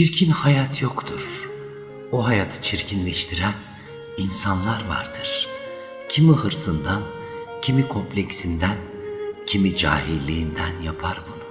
Çirkin hayat yoktur. O hayatı çirkinleştiren insanlar vardır. Kimi hırsından, kimi kompleksinden, kimi cahilliğinden yapar bunu.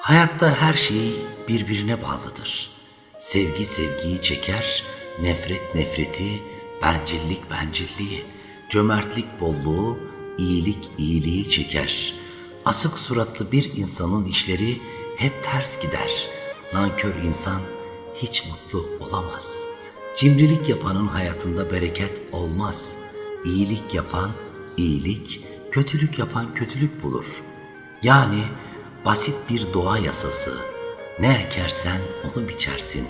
Hayatta her şey birbirine bağlıdır. Sevgi sevgiyi çeker, nefret nefreti, bencillik bencilliği, cömertlik bolluğu, iyilik iyiliği çeker. Asık suratlı bir insanın işleri hep ters gider. Nankör insan hiç mutlu olamaz. Cimrilik yapanın hayatında bereket olmaz. İyilik yapan iyilik, kötülük yapan kötülük bulur. Yani basit bir doğa yasası. Ne ekersen onu biçersin.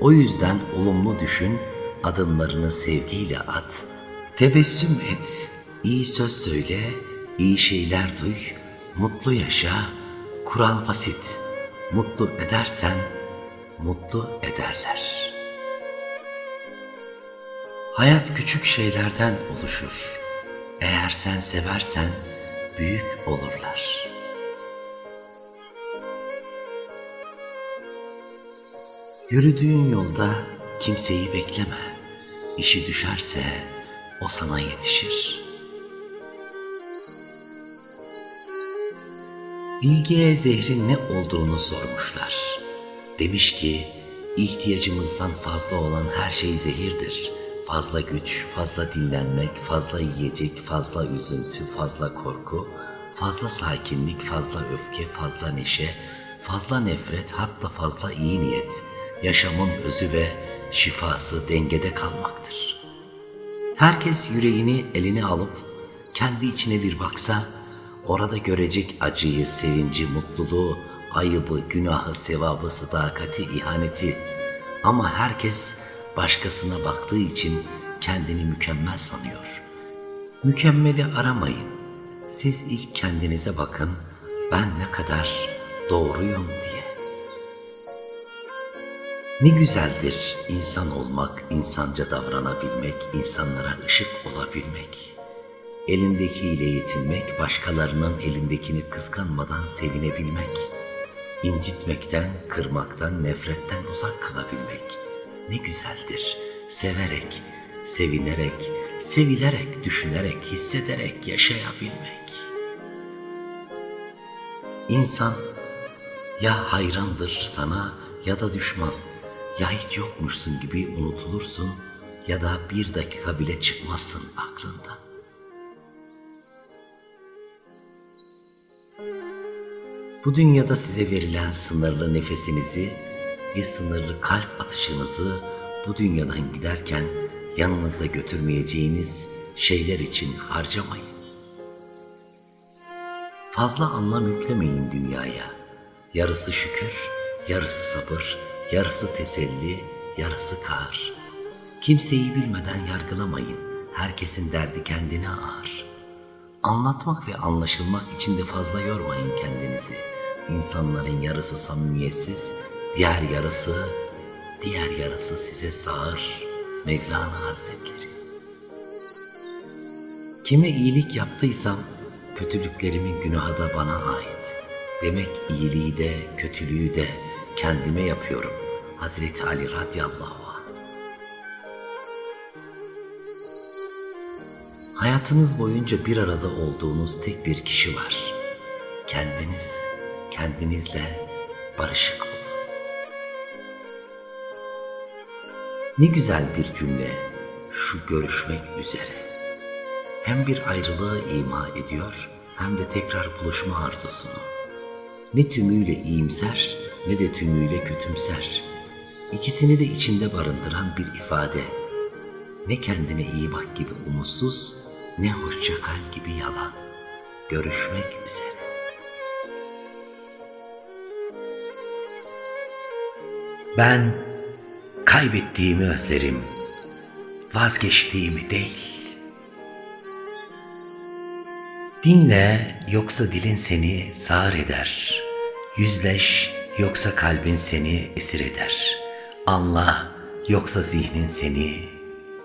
O yüzden olumlu düşün, adımlarını sevgiyle at. Tebessüm et, iyi söz söyle, iyi şeyler duy, mutlu yaşa. Kural basit. Mutlu edersen mutlu ederler. Hayat küçük şeylerden oluşur. Eğer sen seversen büyük olurlar.'' Yürüdüğün yolda kimseyi bekleme. İşi düşerse o sana yetişir. Bilgiye zehrin ne olduğunu sormuşlar. Demiş ki, ihtiyacımızdan fazla olan her şey zehirdir. Fazla güç, fazla dinlenmek, fazla yiyecek, fazla üzüntü, fazla korku, fazla sakinlik, fazla öfke, fazla neşe, fazla nefret, hatta fazla iyi niyet. Yaşamın özü ve şifası dengede kalmaktır. Herkes yüreğini eline alıp kendi içine bir baksa, orada görecek acıyı, sevinci, mutluluğu, ayıbı, günahı, sevabı, sadakati, ihaneti. Ama herkes başkasına baktığı için kendini mükemmel sanıyor. Mükemmeli aramayın. Siz ilk kendinize bakın, ben ne kadar doğruyum diye. Ne güzeldir insan olmak, insanca davranabilmek, insanlara ışık olabilmek. Elindekiyle yetinmek, başkalarının elindekini kıskanmadan sevinebilmek. incitmekten, kırmaktan, nefretten uzak kalabilmek. Ne güzeldir severek, sevinerek, sevilerek, düşünerek, hissederek yaşayabilmek. İnsan ya hayrandır sana ya da düşman. Ya hiç yokmuşsun gibi unutulursun ya da bir dakika bile çıkmazsın aklından. Bu dünyada size verilen sınırlı nefesinizi ve sınırlı kalp atışınızı bu dünyadan giderken yanınızda götürmeyeceğiniz şeyler için harcamayın. Fazla anlam yüklemeyin dünyaya. Yarısı şükür, yarısı sabır, yarısı teselli, yarısı kar. Kimseyi bilmeden yargılamayın. Herkesin derdi kendine ağır. Anlatmak ve anlaşılmak için de fazla yormayın kendinizi. İnsanların yarısı samimiyetsiz, diğer yarısı, diğer yarısı size sağır. Mevlana Hazretleri. Kime iyilik yaptıysam kötülüklerimin günahı da bana ait. Demek iyiliği de kötülüğü de kendime yapıyorum. Hazreti Ali radıyallahu anh. Hayatınız boyunca bir arada olduğunuz tek bir kişi var. Kendiniz, kendinizle barışık olun. Ne güzel bir cümle şu görüşmek üzere. Hem bir ayrılığı ima ediyor hem de tekrar buluşma arzusunu. Ne tümüyle iyimser ne de tümüyle kötümser. İkisini de içinde barındıran bir ifade. Ne kendine iyi bak gibi umutsuz, ne hoşça kal gibi yalan. Görüşmek üzere. Ben kaybettiğimi özlerim, vazgeçtiğimi değil. Dinle yoksa dilin seni sağır eder. Yüzleş yoksa kalbin seni esir eder. Anla yoksa zihnin seni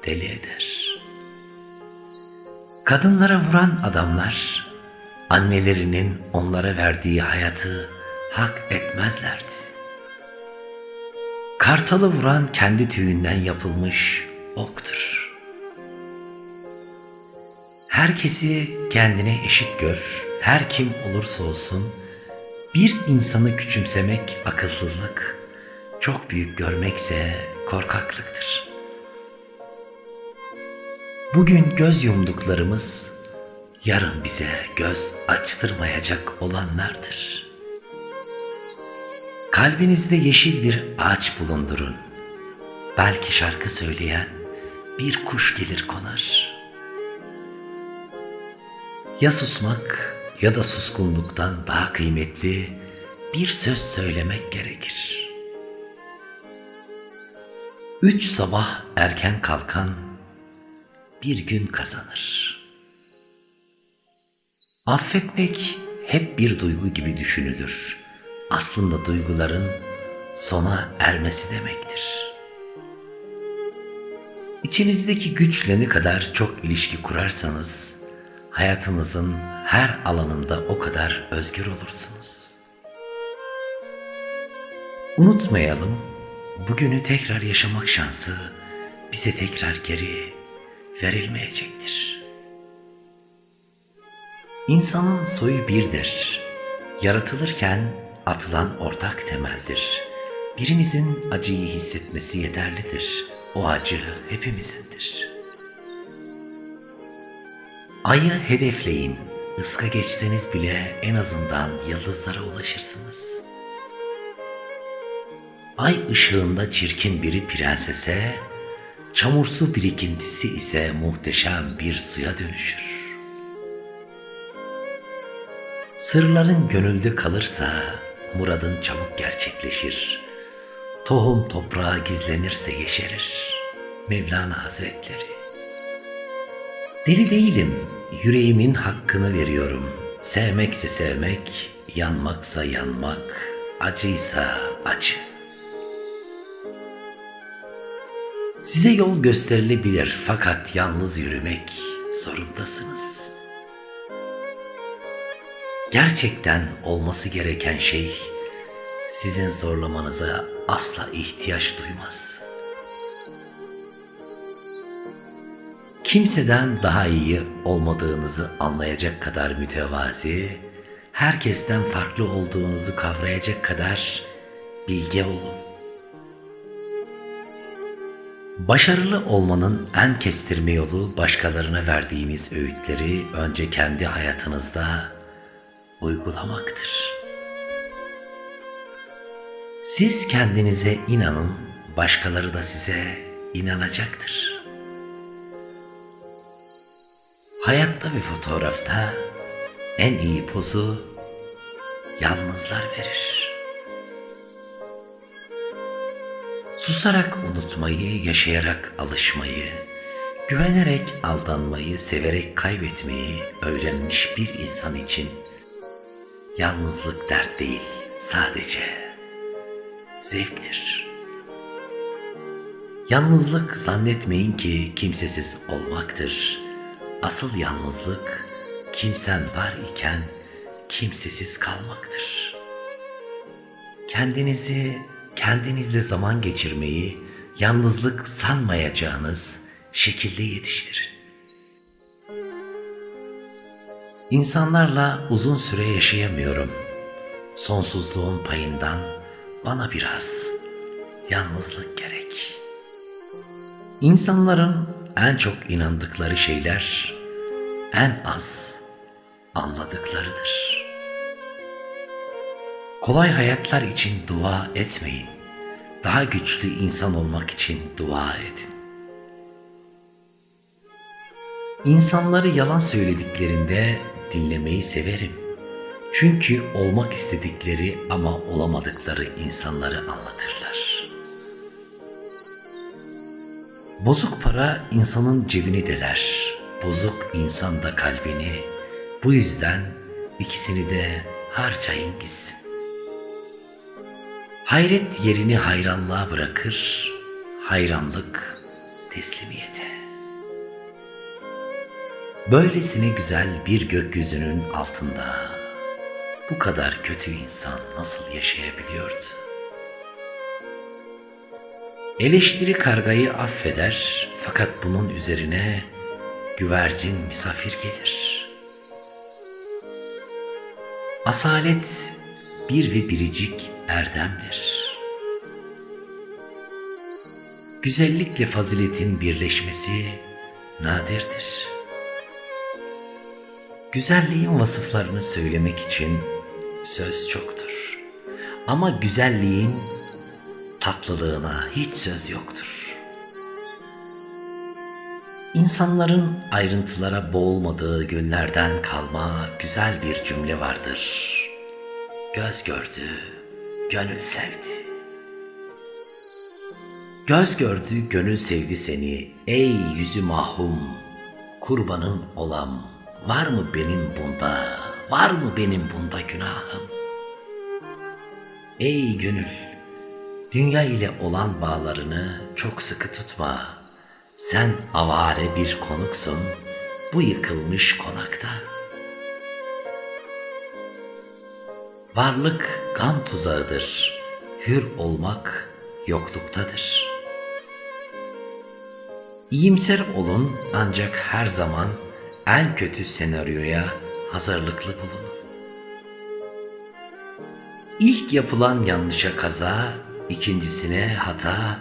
deli eder. Kadınlara vuran adamlar annelerinin onlara verdiği hayatı hak etmezlerdi. Kartalı vuran kendi tüyünden yapılmış oktur. Herkesi kendine eşit gör, her kim olursa olsun, bir insanı küçümsemek akılsızlık, çok büyük görmekse korkaklıktır. Bugün göz yumduklarımız, yarın bize göz açtırmayacak olanlardır. Kalbinizde yeşil bir ağaç bulundurun. Belki şarkı söyleyen bir kuş gelir konar. Ya susmak ya da suskunluktan daha kıymetli bir söz söylemek gerekir. Üç sabah erken kalkan bir gün kazanır. Affetmek hep bir duygu gibi düşünülür. Aslında duyguların sona ermesi demektir. İçinizdeki güçle ne kadar çok ilişki kurarsanız hayatınızın her alanında o kadar özgür olursunuz. Unutmayalım, bugünü tekrar yaşamak şansı bize tekrar geri verilmeyecektir. İnsanın soyu birdir. Yaratılırken atılan ortak temeldir. Birimizin acıyı hissetmesi yeterlidir. O acı hepimizindir. Ayı hedefleyin. Iska geçseniz bile en azından yıldızlara ulaşırsınız. Ay ışığında çirkin biri prensese, çamursu birikintisi ise muhteşem bir suya dönüşür. Sırların gönülde kalırsa muradın çabuk gerçekleşir. Tohum toprağa gizlenirse yeşerir. Mevlana Hazretleri. Deli değilim, yüreğimin hakkını veriyorum. Sevmekse sevmek, yanmaksa yanmak, acıysa acı. Size yol gösterilebilir fakat yalnız yürümek zorundasınız. Gerçekten olması gereken şey sizin zorlamanıza asla ihtiyaç duymaz. Kimseden daha iyi olmadığınızı anlayacak kadar mütevazi, herkesten farklı olduğunuzu kavrayacak kadar bilge olun. Başarılı olmanın en kestirme yolu başkalarına verdiğimiz öğütleri önce kendi hayatınızda uygulamaktır. Siz kendinize inanın, başkaları da size inanacaktır. Hayatta ve fotoğrafta en iyi pozu yalnızlar verir. Susarak unutmayı, yaşayarak alışmayı, güvenerek aldanmayı, severek kaybetmeyi öğrenmiş bir insan için yalnızlık dert değil, sadece zevktir. Yalnızlık zannetmeyin ki kimsesiz olmaktır. Asıl yalnızlık kimsen var iken kimsesiz kalmaktır. Kendinizi kendinizle zaman geçirmeyi yalnızlık sanmayacağınız şekilde yetiştirin. İnsanlarla uzun süre yaşayamıyorum. Sonsuzluğun payından bana biraz yalnızlık gerek. İnsanların en çok inandıkları şeyler en az anladıklarıdır. Kolay hayatlar için dua etmeyin. Daha güçlü insan olmak için dua edin. İnsanları yalan söylediklerinde dinlemeyi severim. Çünkü olmak istedikleri ama olamadıkları insanları anlatırlar. Bozuk para insanın cebini deler. Bozuk insan da kalbini. Bu yüzden ikisini de harcayın gitsin. Hayret yerini hayranlığa bırakır, hayranlık teslimiyete. Böylesine güzel bir gökyüzünün altında bu kadar kötü insan nasıl yaşayabiliyordu? Eleştiri kargayı affeder fakat bunun üzerine güvercin misafir gelir. Asalet bir ve biricik erdemdir. Güzellikle faziletin birleşmesi nadirdir. Güzelliğin vasıflarını söylemek için söz çoktur. Ama güzelliğin tatlılığına hiç söz yoktur. İnsanların ayrıntılara boğulmadığı günlerden kalma güzel bir cümle vardır. Göz gördü, gönül sevdi. Göz gördü, gönül sevdi seni. Ey yüzü mahum, kurbanın olam. Var mı benim bunda, var mı benim bunda günahım? Ey gönül, dünya ile olan bağlarını çok sıkı tutma. Sen avare bir konuksun bu yıkılmış konakta. Varlık gam tuzağıdır, hür olmak yokluktadır. İyimser olun ancak her zaman en kötü senaryoya hazırlıklı bulunun. İlk yapılan yanlışa kaza, ikincisine hata,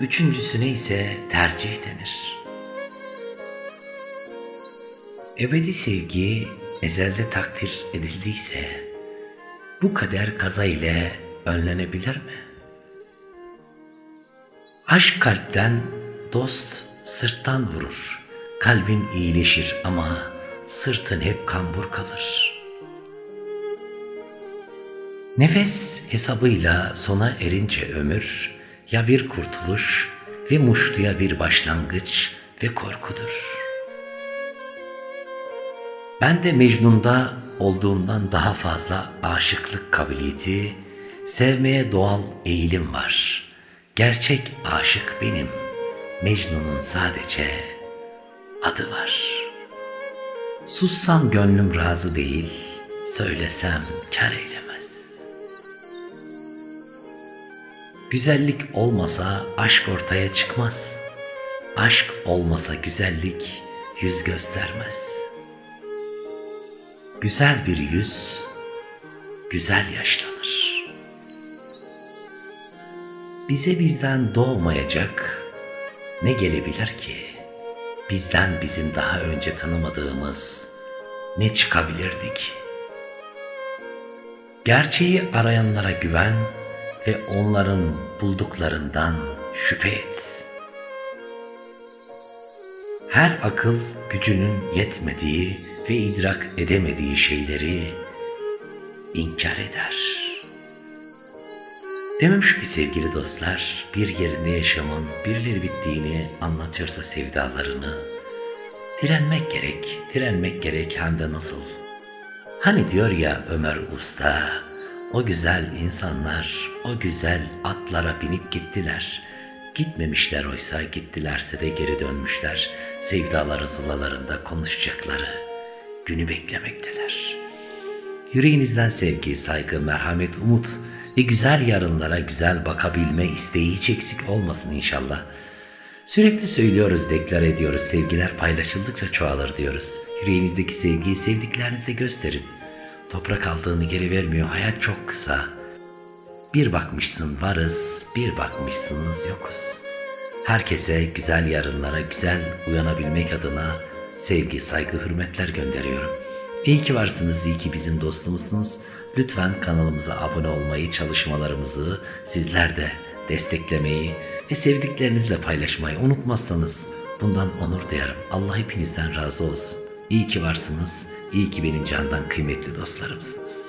üçüncüsüne ise tercih denir. Ebedi sevgi ezelde takdir edildiyse bu kader kaza ile önlenebilir mi? Aşk kalpten, dost sırttan vurur. Kalbin iyileşir ama sırtın hep kambur kalır. Nefes hesabıyla sona erince ömür ya bir kurtuluş ve muştuya bir başlangıç ve korkudur. Ben de Mecnun'da olduğundan daha fazla aşıklık kabiliyeti, sevmeye doğal eğilim var. Gerçek aşık benim. Mecnun'un sadece adı var. Sussam gönlüm razı değil, söylesem kar eylemez. Güzellik olmasa aşk ortaya çıkmaz. Aşk olmasa güzellik yüz göstermez. Güzel bir yüz güzel yaşlanır. Bize bizden doğmayacak ne gelebilir ki? Bizden bizim daha önce tanımadığımız ne çıkabilirdik? Gerçeği arayanlara güven ve onların bulduklarından şüphe et. Her akıl gücünün yetmediği ve idrak edemediği şeyleri inkar eder. Dememiş ki sevgili dostlar, bir yerinde yaşamın birileri bittiğini anlatıyorsa sevdalarını, direnmek gerek, direnmek gerek hem de nasıl. Hani diyor ya Ömer Usta, o güzel insanlar, o güzel atlara binip gittiler. Gitmemişler oysa gittilerse de geri dönmüşler. Sevdaları zulalarında konuşacakları günü beklemekteler. Yüreğinizden sevgi, saygı, merhamet, umut ve güzel yarınlara güzel bakabilme isteği hiç eksik olmasın inşallah. Sürekli söylüyoruz, deklar ediyoruz. Sevgiler paylaşıldıkça çoğalır diyoruz. Yüreğinizdeki sevgiyi sevdiklerinizde gösterin. Toprak aldığını geri vermiyor. Hayat çok kısa. Bir bakmışsın varız, bir bakmışsınız yokuz. Herkese güzel yarınlara güzel uyanabilmek adına sevgi, saygı, hürmetler gönderiyorum. İyi ki varsınız, iyi ki bizim dostumuzsunuz. Lütfen kanalımıza abone olmayı, çalışmalarımızı sizler de desteklemeyi ve sevdiklerinizle paylaşmayı unutmazsanız bundan onur duyarım. Allah hepinizden razı olsun. İyi ki varsınız, iyi ki benim candan kıymetli dostlarımsınız.